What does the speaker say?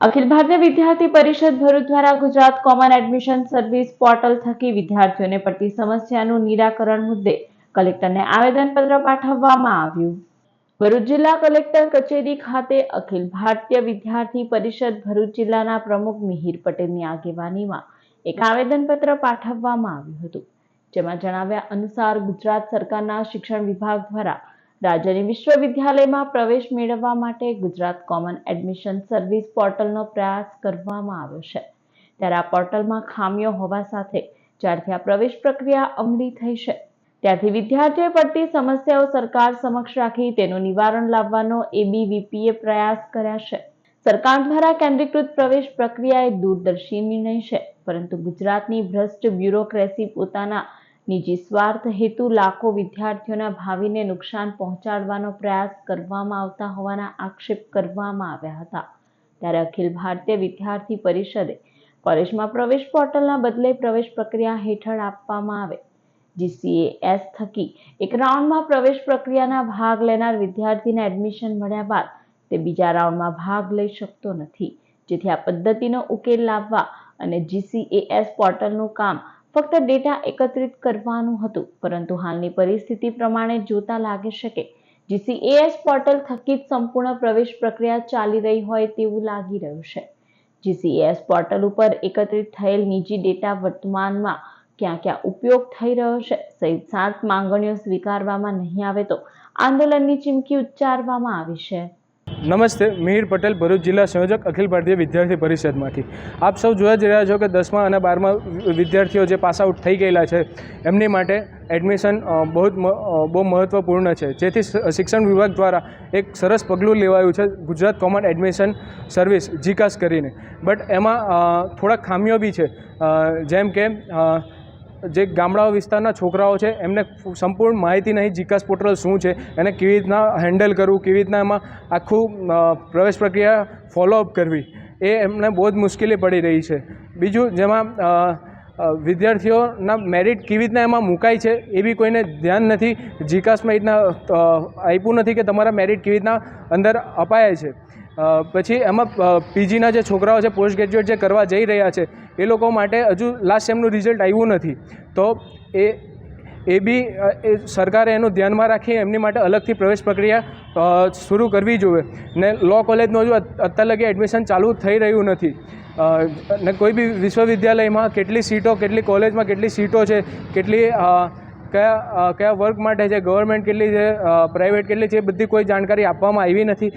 અખિલ ભારતીય વિદ્યાર્થી પરિષદ ભરૂચ દ્વારા Gujarat common admission service portal થકી વિદ્યાર્થીઓને પડતી સમસ્યાનું નિરાકરણ મુદ્દે કલેક્ટરને આવેદનપત્ર પાઠવવામાં આવ્યું. ભરૂચ જિલ્લા કલેક્ટર કચેરી ખાતે અખિલ ભારતીય વિદ્યાર્થી પરિષદ ભરૂચ જિલ્લાના પ્રમુખ મિહિર પટેલની આગેવાનીમાં એક આવેદનપત્ર પાઠવવામાં આવ્યું હતું. જેમાં જણાવ્યા અનુસાર ગુજરાત સરકારના શિક્ષણ વિભાગ દ્વારા રાજ્યની વિશ્વવિદ્યાલયમાં પ્રવેશ મેળવવા માટે ગુજરાત કોમન એડમિશન સર્વિસ પોર્ટલનો પ્રયાસ કરવામાં આવ્યો છે. ત્યારે આ પોર્ટલમાં ખામીઓ હોવા સાથે જ્યારથી આ પ્રવેશ પ્રક્રિયા અમલી થઈ છે, ત્યારથી વિદ્યાર્થીઓએ પડતી સમસ્યાઓ સરકાર સમક્ષ રાખી તેનું નિવારણ લાવવાનો એબીવીપીએ પ્રયાસ કર્યા છે. સરકાર દ્વારા કેન્દ્રીકૃત પ્રવેશ પ્રક્રિયા એ દૂરદર્શી નિર્ણય છે, પરંતુ ગુજરાતની ભ્રષ્ટ બ્યુરોક્રેસી પોતાના નિજી સ્વાર્થ હેતુ લાખો વિદ્યાર્થીઓના ભાવિને નુકસાન પહોંચાડવાનો પ્રયાસ કરવામાં આવતા હોવાના આક્ષેપ કરવામાં આવ્યા હતા. ત્યારે અખિલ ભારતીય વિદ્યાર્થી પરિષદે કોલેજમાં પ્રવેશ પોર્ટલના બદલે પ્રવેશ પ્રક્રિયા હેઠળ આપવામાં આવે. જીસીએએસ થકી એક રાઉન્ડમાં પ્રવેશ પ્રક્રિયાના ભાગ લેનાર વિદ્યાર્થીને એડમિશન મળ્યા બાદ તે બીજા રાઉન્ડમાં ભાગ લઈ શકતો નથી. જેથી આ પદ્ધતિનો ઉકેલ લાવવા અને જીસીએએસ પોર્ટલનું કામ ફક્ત ડેટા એકત્રિત કરવાનું હતું, પરંતુ હાલની પરિસ્થિતિ પ્રમાણે જોતા લાગે શકે જીસીએએસ પોર્ટલ થકી જ સંપૂર્ણ પ્રવેશ પ્રક્રિયા ચાલી રહી હોય તેવું લાગી રહ્યું છે. જીસીએએસ પોર્ટલ ઉપર એકત્રિત થયેલ નિજી ડેટા વર્તમાનમાં ક્યાં ક્યાં ઉપયોગ થઈ રહ્યો છે, સહિત સાત માંગણીઓ સ્વીકારવામાં નહીં આવે તો આંદોલનની ચીમકી ઉચ્ચારવામાં આવી છે. નમસ્તે, મિહિર પટેલ, ભરૂચ જિલ્લા સંયોજક અખિલ ભારતીય વિદ્યાર્થી પરિષદમાંથી. આપ સૌ જોવા જઈ રહ્યા છો કે દસમા અને બારમા વિદ્યાર્થીઓ જે પાસ આઉટ થઈ ગયેલા છે, એમની માટે એડમિશન બહુ જ બહુ મહત્ત્વપૂર્ણ છે. જેથી શિક્ષણ વિભાગ દ્વારા એક સરસ પગલું લેવાયું છે, ગુજરાત કોમન એડમિશન સર્વિસ, જીકાસ કરીને. બટ એમાં થોડાક ખામીઓ બી છે. જેમ કે જે ગામડાઓ વિસ્તારના છોકરાઓ છે, એમને સંપૂર્ણ માહિતી નહીં, જીકાસ પોર્ટલ શું છે, એને કેવી રીતના હેન્ડલ કરવું, કેવી રીતના એમાં આખું પ્રવેશ પ્રક્રિયા ફોલોઅપ કરવી, એ એમને બહુ જ મુશ્કેલી પડી રહી છે. બીજું જેમાં વિદ્યાર્થીઓના મેરિટ કેવી રીતના એમાં મુકાય છે, એ બી કોઈને ધ્યાન નથી, જીકાસમાં રીતના આપ્યું નથી કે તમારા મેરિટ કેવી રીતના અંદર અપાય છે. પછી એમાં પીજીના જે છોકરાઓ છે, પોસ્ટ ગ્રેજ્યુએટ જે કરવા જઈ રહ્યા છે, એ લોકો માટે હજુ લાસ્ટ સેમનું રિઝલ્ટ આવ્યું નથી. તો એ એ બી એ સરકારે એનું ધ્યાનમાં રાખી એમની માટે અલગથી પ્રવેશ પ્રક્રિયા શરૂ કરવી જોઈએ. ને લો કોલેજનું હજુ અત્યાર લગી એડમિશન ચાલુ થઈ રહ્યું નથી. ને કોઈ બી વિશ્વવિદ્યાલયમાં કેટલી સીટો, કેટલી કોલેજમાં કેટલી સીટો છે, કેટલી કયા કયા વર્ક માટે છે ગવર્મેન્ટ કેટલી છે પ્રાઇવેટ કેટલી છે, એ બધી કોઈ જાણકારી આપવામાં આવી નથી.